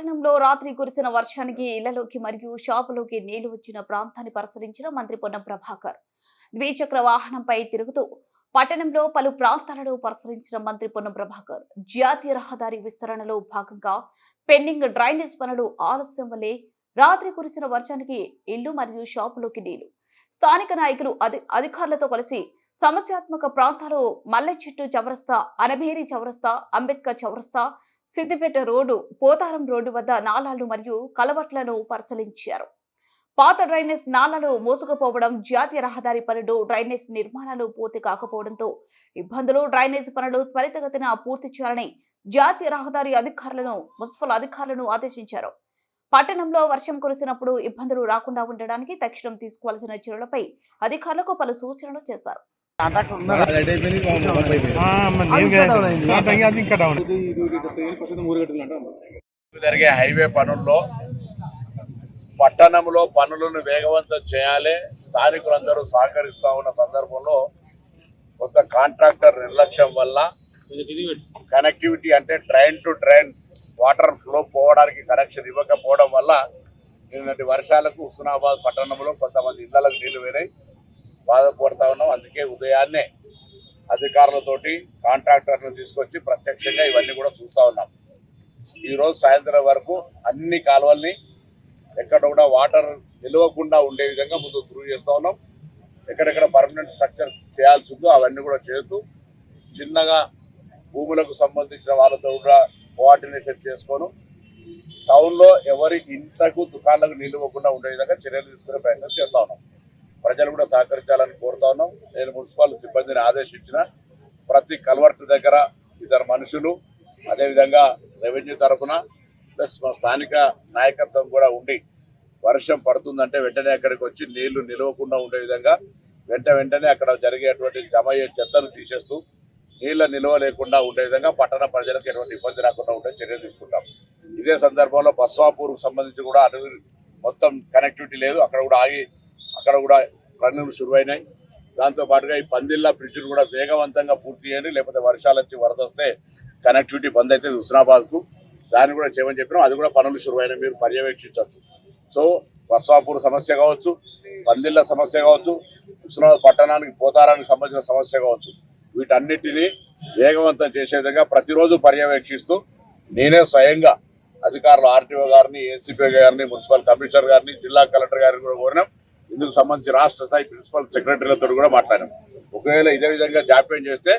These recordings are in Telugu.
పట్టణంలో రాత్రి కురిసిన వర్షానికి ఇళ్ళలోకి మరియు షాపులోకి నీళ్ళు వచ్చిన ప్రాంతాన్ని పరిశీలించిన మంత్రి పొన్నం ప్రభాకర్. ద్విచక్ర వాహనంపై తిరుగుతూ పట్టణంలో పలు ప్రాంతాలను పరిశీలించిన మంత్రి పొన్నం ప్రభాకర్. జాతీయ రహదారి విస్తరణలో భాగంగా పెండింగ్ డ్రైనేజ్ పనులు ఆలస్యం వల్లే రాత్రి కురిసిన వర్షానికి ఇళ్ళు మరియు షాపులోకి నీళ్ళు. స్థానిక నాయకులు అధికారులతో కలిసి సమస్యాత్మక ప్రాంతాలు మల్లె చెట్టు చౌరస్తా అనబేరి చౌరస్తా అంబేద్కర్ చవరస్తా సిద్దిపేట రోడ్డు పోతారం రోడ్డు వద్ద నాలాలు మరియు కలవట్లను పరిశీలించారు. పాత డ్రైనేజ్ నాలాలు మోసుకుపోవడం జాతీయ రహదారి పనులు డ్రైనేజ్ నిర్మాణాలు పూర్తి కాకపోవడంతో ఇబ్బందులు డ్రైనేజ్ పనులు త్వరితగతిన పూర్తి చేయాలని జాతీయ రహదారి అధికారులను మున్సిపల్ అధికారులను ఆదేశించారు. పట్టణంలో వర్షం కురిసినప్పుడు ఇబ్బందులు రాకుండా ఉండడానికి తక్షణం తీసుకోవాల్సిన చర్యలపై అధికారులకు పలు సూచనలు చేశారు. జరిగే హైవే పనుల్లో పట్టణంలో పనులను వేగవంతం చేయాలి. స్థానికులందరూ సహకరిస్తూ ఉన్న సందర్భంలో కొంత కాంట్రాక్టర్ నిర్లక్ష్యం వల్ల కనెక్టివిటీ అంటే drain to drain water flow పోవడానికి కనెక్షన్ ఇవ్వకపోవడం వల్ల నిన్నటి వర్షాలకు హుస్నాబాద్ పట్టణంలో కొంతమంది ఇళ్ళకు నీళ్ళు వేరాయి బాధపడుతూ ఉన్నాం. అందుకే ఉదయాన్నే అధికారులతోటి కాంట్రాక్టర్ను తీసుకొచ్చి ప్రత్యక్షంగా ఇవన్నీ కూడా చూస్తూ ఉన్నాం. ఈరోజు సాయంత్రం వరకు అన్ని కాలువల్ని ఎక్కడ కూడా వాటర్ నిలవకుండా ఉండే విధంగా ముందు త్రూ చేస్తూ ఉన్నాం. ఎక్కడెక్కడ పర్మనెంట్ స్ట్రక్చర్ చేయాల్సి ఉందో అవన్నీ కూడా చేస్తూ చిన్నగా భూములకు సంబంధించిన వాళ్ళతో కూడా కోఆర్డినేషన్ చేసుకోను టౌన్లో ఎవరి ఇంట్లకు దుకాణాలకు నిలవకుండా ఉండే విధంగా చర్యలు తీసుకునే ప్రయత్నం చేస్తా ఉన్నాం. ప్రజలు కూడా సహకరించాలని కోరుతా ఉన్నాం. నేను మున్సిపల్ సిబ్బందిని ఆదేశించిన ప్రతి కల్వర్ట్ దగ్గర ఇద్దరు మనుషులు అదేవిధంగా రెవెన్యూ తరఫున ప్లస్ మా స్థానిక నాయకత్వం కూడా ఉండి వర్షం పడుతుందంటే వెంటనే అక్కడికి వచ్చి నీళ్ళు నిలవకుండా ఉండే విధంగా వెంట వెంటనే అక్కడ జరిగేటువంటి జమ అయ్యే చెత్తను తీసేస్తూ నీళ్ళ నిల్వ లేకుండా ఉండే విధంగా పట్టణ ప్రజలకు ఎటువంటి ఇబ్బంది రాకుండా ఉండే చర్యలు తీసుకుంటాం. ఇదే సందర్భంలో బస్వాపూర్కు సంబంధించి కూడా అటు మొత్తం కనెక్టివిటీ లేదు. అక్కడ కూడా ఆగి అక్కడ కూడా పనులు శురువైనాయి దాంతో పాటుగా ఈ పందిళ్ళ బ్రిడ్జ్లు కూడా వేగవంతంగా పూర్తి చేయండి. లేకపోతే వర్షాలు వచ్చి వరద వస్తే కనెక్టివిటీ బంద్ అయితే హుస్నాబాద్కు. దాన్ని కూడా చేయమని చెప్పినాం. అది కూడా పనులు శురువైనాయి మీరు పర్యవేక్షించవచ్చు. సో వర్షాపూర్ సమస్య కావచ్చు పందిళ్ళ సమస్య కావచ్చు హుస్నాబాద్ పట్టణానికి పోతారానికి సంబంధించిన సమస్య కావచ్చు. వీటన్నిటినీ వేగవంతం చేసే విధంగా ప్రతిరోజు పర్యవేక్షిస్తూ నేనే స్వయంగా అధికారులు ఆర్టీఓ గారిని ఏసీపీ గారిని మున్సిపల్ కమిషనర్ గారిని జిల్లా కలెక్టర్ గారిని కూడా కోరినాం. ఇందుకు సంబంధించి రాష్ట్ర స్థాయి ప్రిన్సిపల్ సెక్రటరీలతో కూడా మాట్లాడాం ఒకవేళ ఇదే విధంగా జాప్యం చేస్తే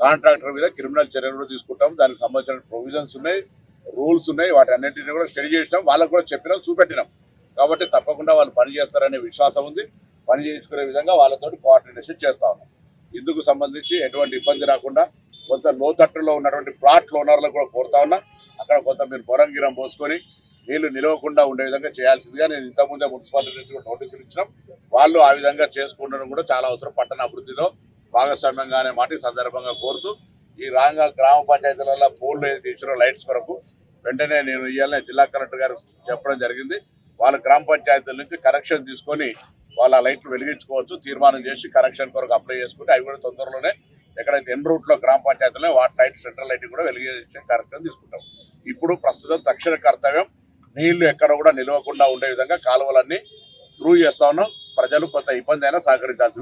కాంట్రాక్టర్ మీద క్రిమినల్ చర్యలు కూడా తీసుకుంటాం దానికి సంబంధించిన ప్రొవిజన్స్ ఉన్నాయి రూల్స్ ఉన్నాయి వాటి అన్నింటినీ కూడా స్టడీ చేసినాం. వాళ్ళకు కూడా చెప్పినాం చూపెట్టినాం. కాబట్టి తప్పకుండా వాళ్ళు పని చేస్తారనే విశ్వాసం ఉంది. పని చేయించుకునే విధంగా వాళ్ళతో కోఆర్డినేషన్ చేస్తా ఉన్నాం. ఇందుకు సంబంధించి ఎటువంటి ఇబ్బంది రాకుండా కొంత లోతట్టులో ఉన్నటువంటి ప్లాట్ ఓనర్లకు కూడా కోరుతా ఉన్నా. అక్కడ కొంత మీరు పొరంగిరం పోసుకొని నీళ్ళు నిలవకుండా ఉండే విధంగా చేయాల్సిందిగా నేను ఇంతకుముందే మున్సిపాలిటీ నుంచి కూడా నోటీసులు ఇచ్చినాం. వాళ్ళు ఆ విధంగా చేసుకుండడం కూడా చాలా అవసరం పట్టణ అభివృద్ధిలో భాగస్వామ్యంగా అనే మాట ఈ సందర్భంగా కోరుతూ ఈ రాంగ గ్రామ పంచాయతీలలో పోల్లు ఏదైతే తీసినో లైట్స్ కొరకు వెంటనే నేను ఇవ్వాలని జిల్లా కలెక్టర్ గారు చెప్పడం జరిగింది. వాళ్ళ గ్రామ పంచాయతీల నుంచి కరెక్షన్ తీసుకొని వాళ్ళ లైట్లు వెలిగించుకోవచ్చు తీర్మానం చేసి కరెక్షన్ కొరకు అప్లై చేసుకుంటే అవి కూడా తొందరలోనే ఎక్కడైతే ఎన్ రూట్లో గ్రామ పంచాయతీలో వాటి లైట్ సెంట్రల్ లైట్ కూడా వెలిగించే కార్యక్రమం తీసుకుంటాం. ఇప్పుడు ప్రస్తుతం తక్షణ కర్తవ్యం నీళ్ళు ఎక్కడ కూడా నిలవకుండా ఉండే విధంగా కాలువలన్నీ త్రూ చేస్తా ఉన్నాం. ప్రజలు కొంత ఇబ్బంది అయినా సహకరించాల్సింది.